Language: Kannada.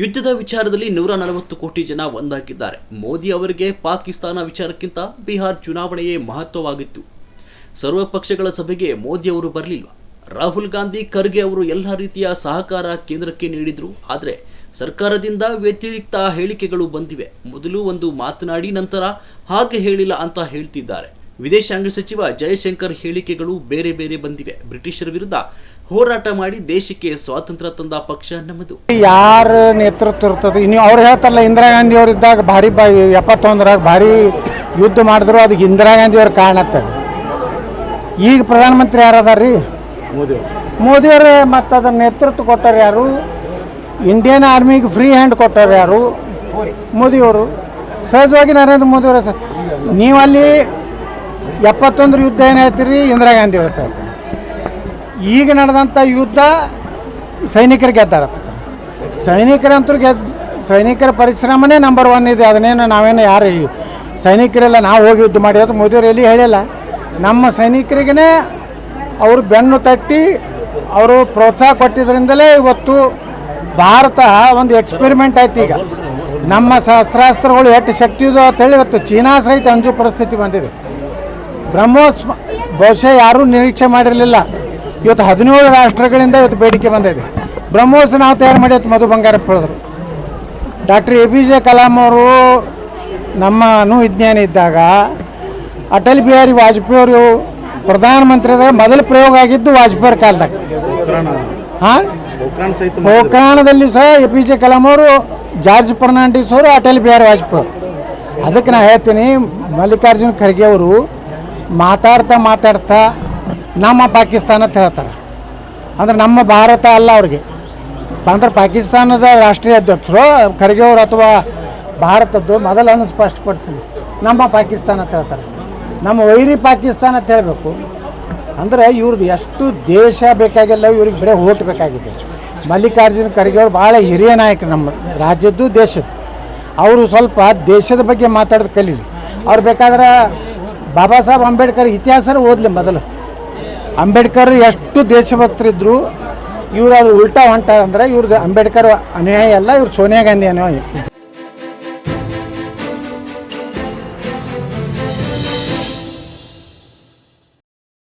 ಯುದ್ಧದ ವಿಚಾರದಲ್ಲಿ ನೂರ ನಲವತ್ತು ಕೋಟಿ ಜನ ಒಂದಾಗಿದ್ದಾರೆ. ಮೋದಿ ಅವರಿಗೆ ಪಾಕಿಸ್ತಾನ ವಿಚಾರಕ್ಕಿಂತ ಬಿಹಾರ್ ಚುನಾವಣೆಯೇ ಮಹತ್ವವಾಗಿತ್ತು. ಸರ್ವ ಪಕ್ಷಗಳ ಸಭೆಗೆ ಮೋದಿ ಅವರು ಬರಲಿಲ್ಲ. ರಾಹುಲ್ ಗಾಂಧಿ, ಖರ್ಗೆ ಅವರು ಎಲ್ಲ ರೀತಿಯ ಸಹಕಾರ ಕೇಂದ್ರಕ್ಕೆ ನೀಡಿದರು. ಆದರೆ ಸರ್ಕಾರದಿಂದ ವ್ಯತಿರಿಕ್ತ ಹೇಳಿಕೆಗಳು ಬಂದಿವೆ. ಮೊದಲು ಒಂದು ಮಾತನಾಡಿ ನಂತರ ಹಾಗೆ ಹೇಳಿಲ್ಲ ಅಂತ ಹೇಳ್ತಿದ್ದಾರೆ. ವಿದೇಶಾಂಗ ಸಚಿವ ಜಯಶಂಕರ್ ಹೇಳಿಕೆಗಳು ಬೇರೆ ಬೇರೆ ಬಂದಿವೆ. ಬ್ರಿಟಿಷರ ವಿರುದ್ಧ ಹೋರಾಟ ಮಾಡಿ ದೇಶಕ್ಕೆ ಸ್ವಾತಂತ್ರ್ಯ ತಂದ ಪಕ್ಷ ನಮ್ಮದು. ಯಾರ ನೇತೃತ್ವ ಇರ್ತದೆ? ನೀವು ಅವ್ರು ಹೇಳ್ತಾರಲ್ಲ ಇಂದಿರಾ ಗಾಂಧಿ ಅವ್ರು ಇದ್ದಾಗ ಭಾರಿ ಬಾ ಎಪ್ಪತ್ತೊಂದರಾಗ ಭಾರಿ ಯುದ್ಧ ಮಾಡಿದ್ರು ಅದಕ್ಕೆ ಇಂದಿರಾ ಗಾಂಧಿ ಅವ್ರ ಕಾರಣ ಈಗ ಪ್ರಧಾನಮಂತ್ರಿ ಯಾರದಾರ ರೀ ಮೋದಿಯವರೇ ಮತ್ತು ಅದರ ನೇತೃತ್ವ ಕೊಟ್ಟರು ಯಾರು? ಇಂಡಿಯನ್ ಆರ್ಮಿಗೆ ಫ್ರೀ ಹ್ಯಾಂಡ್ ಕೊಟ್ಟರು ಯಾರು? ಮೋದಿಯವರು ಸಹಜವಾಗಿ ನರೇಂದ್ರ ಮೋದಿಯವರ ಸರ್ ನೀವು ಅಲ್ಲಿ ಎಪ್ಪತ್ತೊಂದರ ಯುದ್ಧ ಏನು ಹೇಳ್ತೀರಿ? ಇಂದಿರಾ ಗಾಂಧಿ ಹೇಳ್ತಾ ಇರ್ತಾರೆ ಈಗ ನಡೆದಂಥ ಯುದ್ಧ ಸೈನಿಕರು ಗೆದ್ದಾರ. ಸೈನಿಕರಂತೂ ಗೆದ್ದು ಸೈನಿಕರ ಪರಿಶ್ರಮನೇ ನಂಬರ್ ಒನ್ ಇದೆ. ಅದನ್ನೇನು ನಾವೇನು ಯಾರು ಸೈನಿಕರೆಲ್ಲ ನಾವು ಹೋಗಿ ಯುದ್ಧ ಮಾಡಿ ಅದು ಮೋದಿಯವರು ಎಲ್ಲಿ ಹೇಳಿಲ್ಲ. ನಮ್ಮ ಸೈನಿಕರಿಗೇ ಅವರು ಬೆನ್ನು ತಟ್ಟಿ ಅವರು ಪ್ರೋತ್ಸಾಹ ಕೊಟ್ಟಿದ್ದರಿಂದಲೇ ಇವತ್ತು ಭಾರತ ಒಂದು ಎಕ್ಸ್ಪೆರಿಮೆಂಟ್ ಆಯ್ತು ಈಗ. ನಮ್ಮ ಶಸ್ತ್ರಾಸ್ತ್ರಗಳು ಎಷ್ಟು ಶಕ್ತಿ ಇದೋ ಅಂತೇಳಿ ಇವತ್ತು ಚೀನಾ ಸಹಿತ ಅಂಜು ಪರಿಸ್ಥಿತಿ ಬಂದಿದೆ. ಬ್ರಹ್ಮೋಸ್ ಬಹುಶಃ ಯಾರೂ ನಿರೀಕ್ಷೆ ಮಾಡಿರಲಿಲ್ಲ. ಇವತ್ತು ಹದಿನೇಳು ರಾಷ್ಟ್ರಗಳಿಂದ ಇವತ್ತು ಬೇಡಿಕೆ ಬಂದಿದೆ. ಬ್ರಹ್ಮೋಸ್ ನಾವು ತಯಾರು ಮಾಡಿ ಇವತ್ತು ಮಧು ಬಂಗಾರಪ್ಪ ಹೇಳಿದ್ರು doctor A P J Kalam ಅವರು ನಮ್ಮ ಅನುವಿಜ್ಞಾನಿ ಇದ್ದಾಗ ಅಟಲ್ ಬಿಹಾರಿ ವಾಜಪೇಯಿ ಅವರು ಪ್ರಧಾನಮಂತ್ರಿ ಆದಾಗ ಮೊದಲ ಪ್ರಯೋಗ ಆಗಿದ್ದು ವಾಜಪೇಯಿ ಅವ್ರ ಕಾಲದಾಗ. ಹಾಂ? ಪೋಖ್ರಾಣದಲ್ಲಿ ಸಹ ಎ ಪಿ ಜೆ ಕಲಾಂ ಅವರು ಜಾರ್ಜ್ ಫರ್ನಾಂಡಿಸ್ ಅವರು ಅಟಲ್ ಬಿಹಾರಿ ವಾಜಪೇಯಿ ಅದಕ್ಕೆ ನಾ ಹೇಳ್ತೀನಿ, ಮಲ್ಲಿಕಾರ್ಜುನ್ ಖರ್ಗೆ ಅವರು ಮಾತಾಡ್ತಾ ಮಾತಾಡ್ತಾ ನಮ್ಮ ಪಾಕಿಸ್ತಾನ ಅಂತ ಹೇಳ್ತಾರೆ. ಅಂದ್ರೆ ನಮ್ಮ ಭಾರತ ಅಲ್ಲ ಅವ್ರಿಗೆ. ಅಂದ್ರೆ ಪಾಕಿಸ್ತಾನದ ರಾಷ್ಟ್ರೀಯ ಅಧ್ಯಕ್ಷರು, ಖರ್ಗೆ ಅಥವಾ ಭಾರತದ್ದು ಮೊದಲನ್ನು ಸ್ಪಷ್ಟಪಡಿಸಿ. ನಮ್ಮ ಪಾಕಿಸ್ತಾನ ಅಂತ ಹೇಳ್ತಾರೆ. ನಮ್ಮ ವೈರಿ ಪಾಕಿಸ್ತಾನ ಅಂತ ಹೇಳಬೇಕು. ಅಂದರೆ ಇವ್ರದ್ದು ಎಷ್ಟು ದೇಶ ಬೇಕಾಗಿಲ್ಲ, ಇವ್ರಿಗೆ ಬರೀ ಓಟ್ ಬೇಕಾಗಿದೆ. ಮಲ್ಲಿಕಾರ್ಜುನ ಖರ್ಗೆ ಅವರು ಭಾಳ ಹಿರಿಯ ನಾಯಕರು ನಮ್ಮ ರಾಜ್ಯದ್ದು, ದೇಶದ್ದು. ಅವರು ಸ್ವಲ್ಪ ದೇಶದ ಬಗ್ಗೆ ಮಾತಾಡೋದು ಕಲೀಲಿ. ಅವ್ರು ಬೇಕಾದ್ರೆ ಬಾಬಾ ಸಾಹೇಬ್ ಅಂಬೇಡ್ಕರ್ ಇತಿಹಾಸ ಓದಲಿ ಮೊದಲು. ಅಂಬೇಡ್ಕರ್ ಎಷ್ಟು ದೇಶಭಕ್ತರಿದ್ರು ಇವರು ಅದು ಉಲ್ಟಾ ಹೊಂಟ ಅಂದರೆ ಇವ್ರದ್ದು ಅಂಬೇಡ್ಕರ್ ಅನ್ಯಾಯ ಅಲ್ಲ, ಇವ್ರು ಸೋನಿಯಾ ಗಾಂಧಿ ಅನ್ಯಾಯ.